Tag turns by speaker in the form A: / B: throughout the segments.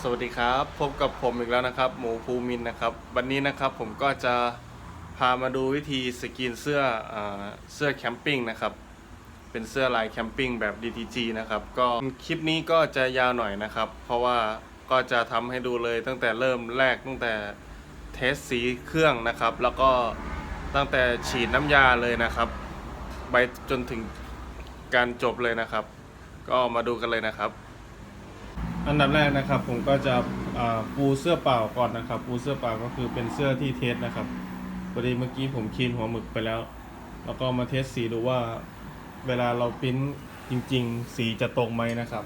A: สวัสดีครับ พบกับผมอีกแล้วนะครับ หมูภูมินนะครับ วันนี้นะครับผมก็จะพามาดูวิธีสกรีนเสื้ออเสื้อแคมปิ้งนะครับ เป็นเสื้อลายแคมปิ้งแบบ DTG นะครับ ก็คลิปนี้ก็จะยาวหน่อยนะครับ เพราะว่าก็จะทำให้ดูเลยตั้งแต่เริ่มแรกตั้งแต่เทสสีเครื่องนะครับ แล้วก็ตั้งแต่ฉีดน้ำยาเลยนะครับไปจนถึงการจบเลยนะครับ ก็มาดูกันเลยนะครับ อันดับแรกนะครับผมก็จะปูเสื้อเปล่าก่อนนะครับ ปูเสื้อเปล่าก็คือเป็นเสื้อที่เทสนะครับพอดีเมื่อกี้ผมคลีนหัวหมึกไปแล้ว แล้วก็มาเทสสีดูว่าเวลาเราปริ้นจริง ๆ สีจะตรงไหมนะครับ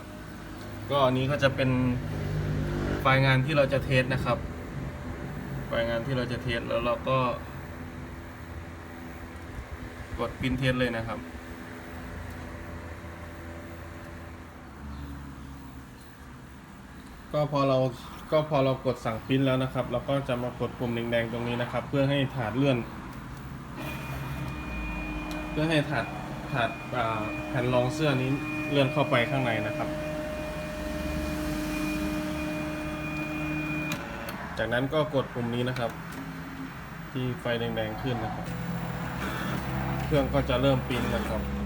A: ก็อันนี้ก็จะเป็นไฟล์งานที่เราจะเทสนะครับ ไฟล์งานที่เราจะเทสแล้วเราก็ กดปริ้นเทสเลยนะครับ ก็พอเราก็พอเรากดสั่งปริ้นแล้วนะครับ เราก็จะมากดปุ่มแดงๆตรงนี้นะครับ เพื่อให้ถาดเลื่อน เพื่อให้ถาดถาดแผ่นรองเสื้อนี้เลื่อนเข้าไปข้างในนะครับ จากนั้นก็กดปุ่มนี้นะครับ ที่ไฟแดงๆขึ้นนะครับ เครื่องก็จะเริ่มปิ้นนะครับ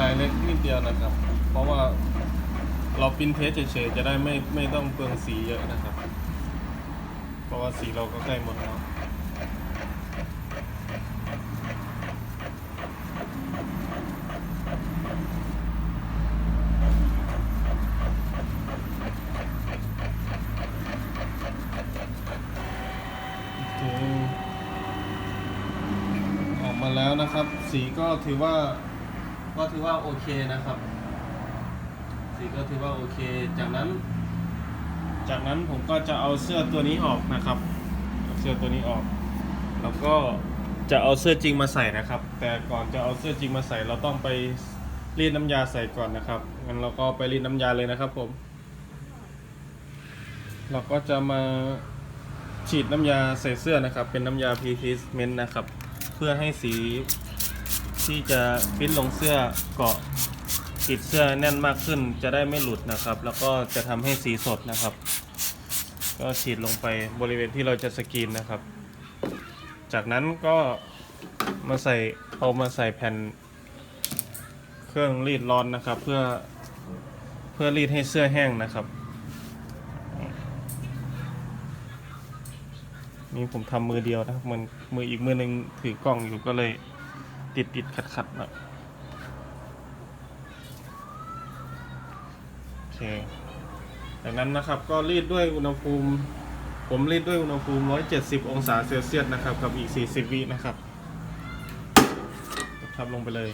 A: ลายเล็กนิดเดียวนะครับ เพราะว่าเราปริ้นเทสเฉยๆจะได้ไม่ไม่ต้องเปลืองสีเยอะนะครับ เพราะว่าสีเราก็ใกล้หมดแล้วออกมาแล้วนะครับ สีก็ถือว่า ก็ถือว่าโอเคนะครับสีก็ถือว่าโอเค จากนั้น จากนั้นผมก็จะเอาเสื้อตัวนี้ออกนะครับเอาเสื้อตัวนี้ออก แล้วก็จะเอาเสื้อจริงมาใส่นะครับ แต่ก่อนจะเอาเสื้อจริงมาใส่ เราต้องไปรีดน้ำยาใส่ก่อนนะครับงั้นเราก็ไปรีดน้ำยาเลยนะครับผม เราก็จะมาฉีดน้ำยาใส่เสื้อนะครับ เป็นน้ำยา p t r e a t m e n t นะครับ เพื่อให้สี ที่จะพิ้นลงเสื้อเกาะติดเสื้อแน่นมากขึ้น จะได้ไม่หลุดนะครับ แล้วก็จะทำให้สีสดนะครับ ก็ฉีดลงไปบริเวณที่เราจะสกรีนนะครับ จากนั้นก็มาใส่เอามาใส่แผ่นเครื่องรีดร้อนนะครับ เพื่อเพื่อรีดให้เสื้อแห้งนะครับ นี่ผมทำมือเดียวนะมันมืออีกมือหนึ่งถือกล้องอยู่ก็เลย ติดติดขัดขัดๆหน่อยโอเคจากนั้นนะครับก็รีดด้วยอุณหภูมิ ผมรีดด้วยอุณหภูมิ 170 องศาเซลเซียสนะครับ กับอีก 40 วินะครับทับลงไปเลย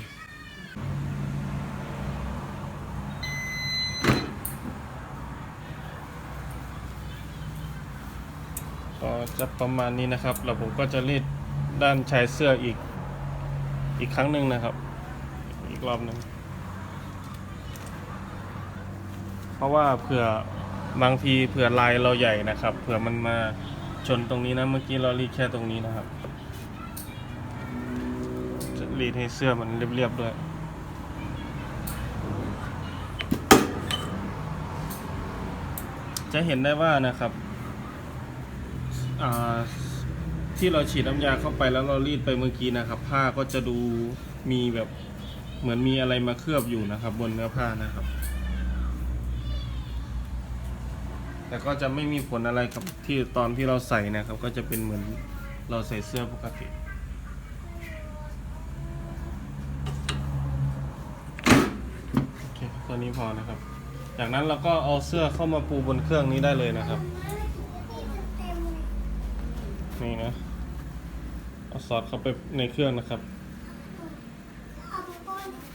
A: ก็จะประมาณนี้นะครับ แล้วผมก็จะรีดด้านชายเสื้ออีก อีกครั้งหนึ่งนะครับ อีกรอบหนึ่งเพราะว่าเผื่อบางทีเผื่อลายเราใหญ่นะครับเผื่อมันมาชนตรงนี้นะเมื่อกี้เรารีดแค่ตรงนี้นะครับจะรีดให้เสื้อมันเรียบๆด้วยจะเห็นได้ว่านะครับอ่า ที่เราฉีดน้ำยาเข้าไปแล้วเรารีดไปเมื่อกี้นะครับ ผ้าก็จะดูมีแบบเหมือนมีอะไรมาเคลือบอยู่นะครับ บนเนื้อผ้านะครับ แต่ก็จะไม่มีผลอะไรกับที่ตอนที่เราใส่นะครับ ก็จะเป็นเหมือนเราใส่เสื้อปกติโอเคตัวนี้พอนะครับ จากนั้นเราก็เอาเสื้อเข้ามาปูบนเครื่องนี้ได้เลยนะครับนี่นะ เอาสอดเข้าไปในเครื่องนะครับ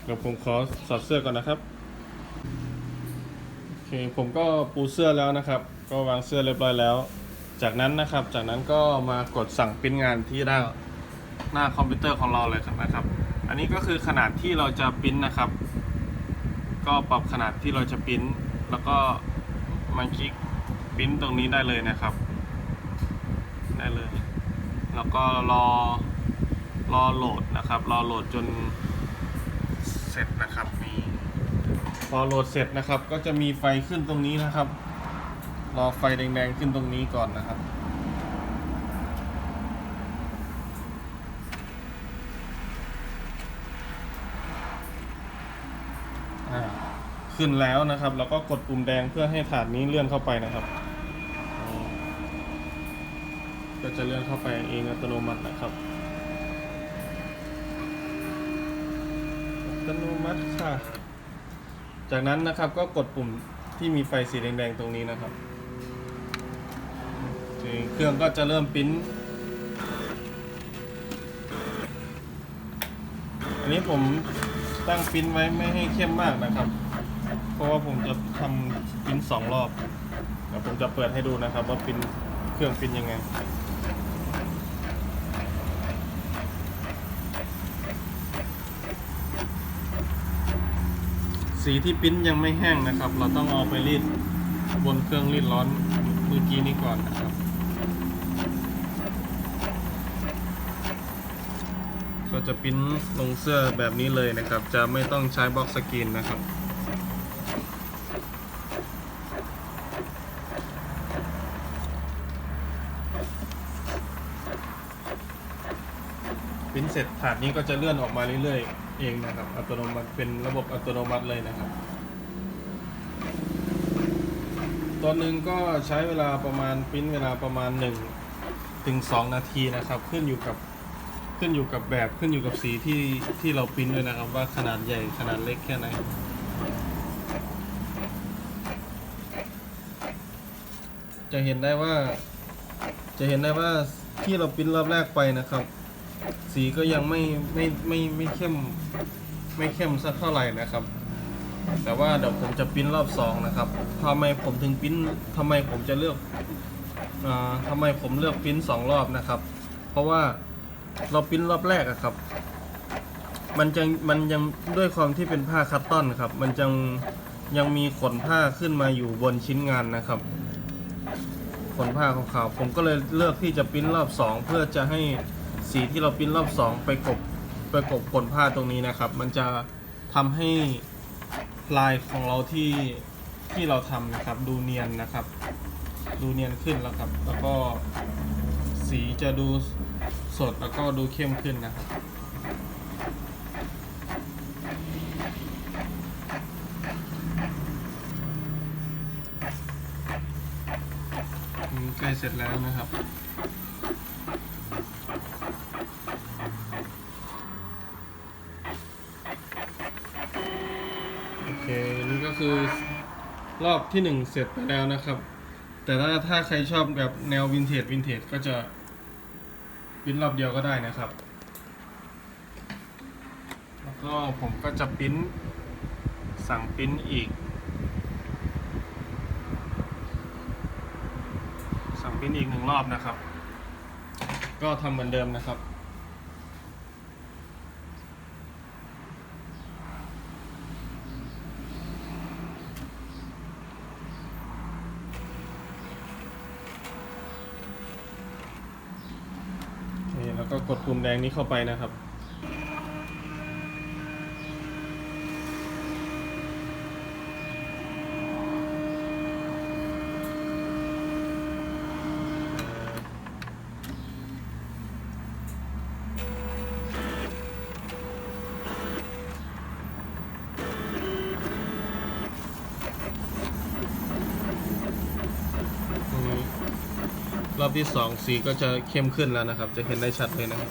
A: เดี๋ยวผมขอสอดเสื้อก่อนนะครับโอเคผมก็ปูเสื้อแล้วนะครับ ก็วางเสื้อเรียบร้อยแล้ว จากนั้นนะครับ จากนั้นก็มากดสั่งปริ้นงานที่หน้าหน้าคอมพิวเตอร์ของเราเลยนะครับ อันนี้ก็คือขนาดที่เราจะปริ้นนะครับ ก็ปรับขนาดที่เราจะปริ้นแล้วก็มาคลิกปริ้นตรงนี้ได้เลยนะครับ แล้วก็รอรอโหลดนะครับ รอโหลดจนเสร็จนะครับมีพอโหลดเสร็จนะครับ ก็จะมีไฟขึ้นตรงนี้นะครับ รอไฟแดงๆขึ้นตรงนี้ก่อนนะครับ ขึ้นแล้วนะครับ แล้วก็กดปุ่มแดงเพื่อให้ถาดนี้เลื่อนเข้าไปนะครับอ่า ก็จะเลื่อนเข้าไปเองอัตโนมัตินะครับ อัตโนมัติค่ะ จากนั้นนะครับก็กดปุ่มที่มีไฟสีแดงๆตรงนี้นะครับเครื่องก็จะเริ่มปิ้นอันนี้ผมตั้งปิ้นไว้ไม่ให้เข้มมากนะครับ เพราะว่าผมจะทำปิ้นสองรอบเดี๋ยวผมจะเปิดให้ดูนะครับ ว่าปิ้นเครื่องปิ้นยังไง สีที่ปิ้นยังไม่แห้งนะครับ เราต้องเอาไปรีดบนเครื่องรีดร้อนเมื่อกี้นี้ก่อนนะครับก็จะปิ้นลงเสื้อแบบนี้เลยนะครับ จะไม่ต้องใช้บล็อกสกรีนนะครับ ปิ้นเสร็จถาดนี้ก็จะเลื่อนออกมาเรื่อยๆ เองนะครับ อัตโนมัติเป็นระบบอัตโนมัติเลยนะครับตัวหนึ่งก็ใช้เวลาประมาณปริ้นเวลาประมาณ1ถึง2นาทีนะครับ ขึ้นอยู่กับขึ้นอยู่กับแบบขึ้นอยู่กับสีที่ที่เราปริ้นด้วยนะครับ ว่าขนาดใหญ่ขนาดเล็กแค่ไหนจะเห็นได้ว่า จะเห็นได้ว่าที่เราปริ้นรอบแรกไปนะครับ สีก็ยังไม่ไม่ไม่ไม่เข้มไม่เข้มสักเท่าไหร่นะครับ แต่ว่าเดี๋ยวผมจะปิ้นรอบสองนะครับทำไมผมถึงปิ้นทำไมผมจะเลือกอ่าทำไมผมเลือกปิ้นสองรอบนะครับ เพราะว่าเราปิ้นรอบแรกอะครับ มันจะมันยังด้วยความที่เป็นผ้าคัตตอนครับ มันจังยังมีขนผ้าขึ้นมาอยู่บนชิ้นงานนะครับ ขนผ้าขาวๆผมก็เลยเลือกที่จะปิ้นรอบสองเพื่อจะให้ สีที่เราปิ้นรอบสองไปกบไปกบขนผ้าตรงนี้นะครับ มันจะทำให้ลายของเราที่ที่เราทำนะครับ ดูเนียนนะครับ ดูเนียนขึ้นแล้วครับ แล้วก็สีจะดูสดแล้วก็ดูเข้มขึ้นนะครับใกล้เสร็จแล้วนะครับ โอเค นี่ก็ คือรอบที่หนึ่งเสร็จไปแล้วนะครับ แต่ถ้าถ้าใครชอบแบบแนววินเทจวินเทจก็จะปิ้นรอบเดียวก็ได้นะครับ แล้วก็ผมก็จะปิ้นสั่งปิ้นอีก สั่งปิ้นอีกหนึ่งรอบนะครับ ก็ทำเหมือนเดิมนะครับ ก็กดปุ่มแดงนี้เข้าไปนะครับ รอบที่สองสีก็จะเข้มขึ้นแล้วนะครับ จะเห็นได้ชัดเลยนะครับ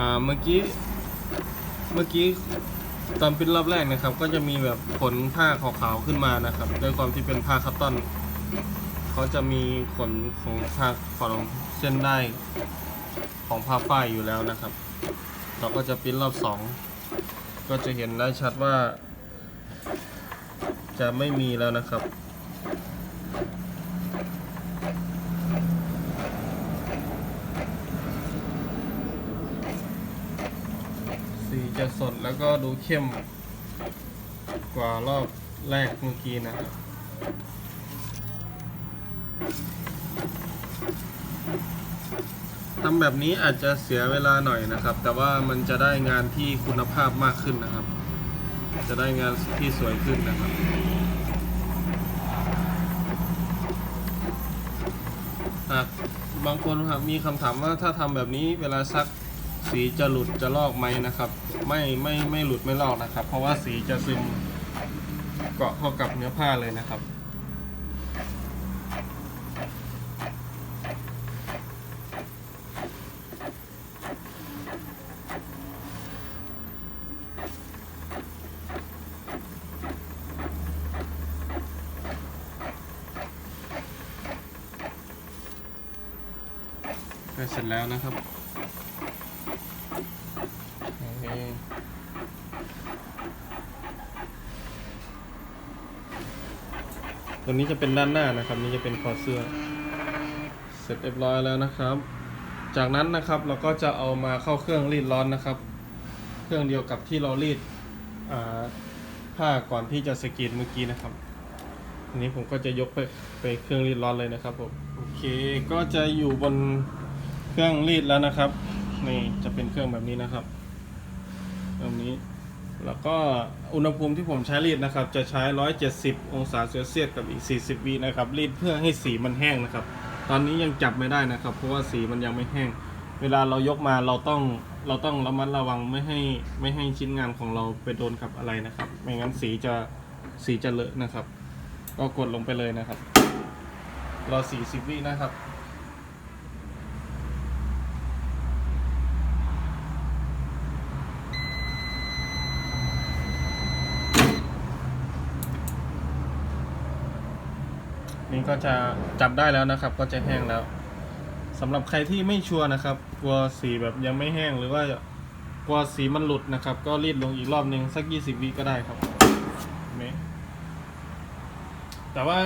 A: อ่าเมื่อกี้เมื่อกี้ตอนปิ้นรอบแรกนะครับ ก็จะมีแบบขนผ้าขาวๆขึ้นมานะครับด้วยความที่เป็นผ้าคัตตอนเขาจะมีขนของผ้าของเส้นได้ของผ้าฝ้ายอยู่แล้วนะครับ เราก็จะปิ้นรอบสองก็จะเห็นได้ชัดว่า จะไม่มีแล้วนะครับ สี จะสดแล้วก็ดูเข้มกว่ารอบแรกเมื่อกี้นะครับทำแบบนี้อาจจะเสียเวลาหน่อยนะครับ แต่ว่ามันจะได้งานที่คุณภาพมากขึ้นนะครับ จะได้งานที่สวยขึ้นนะครับหากบางคนครับมีคำถามว่าถ้าทำแบบนี้เวลาซัก สีจะหลุดจะลอกไหมนะครับ ไม่ไม่ไม่หลุดไม่ลอกนะครับ เพราะว่าสีจะซึมเกาะเข้ากับเนื้อผ้าเลยนะครับเสร็จแล้วนะครับโอเค ตัวนี้จะเป็นด้านหน้านะครับ นี่จะเป็นคอเสื้อ เสร็จเรียบร้อยแล้วนะครับ จากนั้นนะครับเราก็จะเอามาเข้าเครื่องรีดร้อนนะครับ เครื่องเดียวกับที่เรารีดผ้าก่อนที่จะสกรีนเมื่อกี้นะครับอันนี้ผมก็จะยกไปไปเครื่องรีดร้อนเลยนะครับผมโอเคก็จะอยู่บนเครื่องรีดแล้วนะครับนี่จะเป็นเครื่องแบบนี้นะครับแบบนี้ แล้วก็อุณหภูมิที่ผมใช้รีดนะครับ จะใช้ 170 องศาเซลเซียสกับอีก 40วินะครับรีดเพื่อให้สีมันแห้งนะครับ ตอนนี้ยังจับไม่ได้นะครับ เพราะว่าสีมันยังไม่แห้ง เวลาเรายกมาเราต้องเราต้องระมัดระวังไม่ให้ไม่ให้ชิ้นงานของเราไปโดนกับอะไรนะครับ ไม่งั้นสีจะสีจะเลอะนะครับ ก็กดลงไปเลยนะครับรอ 40วินะครับ นี่ก็จะจับได้แล้วนะครับ ก็จะแห้งแล้วสำหรับใครที่ไม่ชัวร์นะครับ กลัวสีแบบยังไม่แห้งหรือว่ากลัวสีมันหลุดนะครับ ก็รีดลงอีกรอบหนึ่งสัก20วิก็ได้ครับนไหมแต่ว่า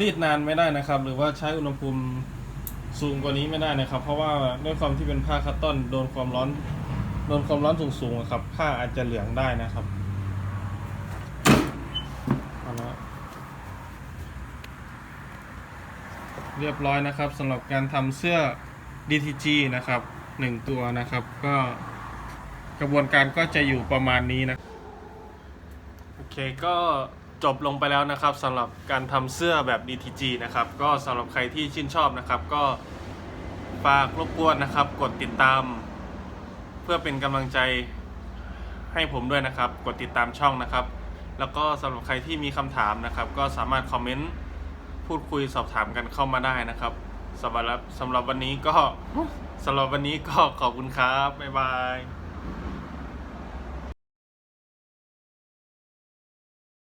A: รีดนานไม่ได้นะครับ หรือว่าใช้อุณหภูมิสูงกว่านี้ไม่ได้นะครับ เพราะว่าด้วยความที่เป็นผ้าคัตตอนโดนความร้อนโดนความร้อนสูงๆครับผ้าอาจจะเหลืองได้นะครับเอาละ เรียบร้อยนะครับสำหรับการทำเสื้อ DTG นะครับหนึ่งตัวนะครับ ก็กระบวนการก็จะอยู่ประมาณนี้นะโอเคก็จบลงไปแล้วนะครับสำหรับการทำเสื้อแบบ DTG นะครับ ก็สำหรับใครที่ชื่นชอบนะครับ ก็ฝากรบกวนนะครับ กดติดตาม เพื่อเป็นกำลังใจให้ผมด้วยนะครับ กดติดตามช่องนะครับ แล้วก็สำหรับใครที่มีคำถามนะครับ ก็สามารถคอมเมนต์ พูดคุยสอบถามกันเข้ามาได้นะครับสำหรับสำหรับวันนี้ก็สำหรับวันนี้ก็ขอบคุณครับ บ๊ายบาย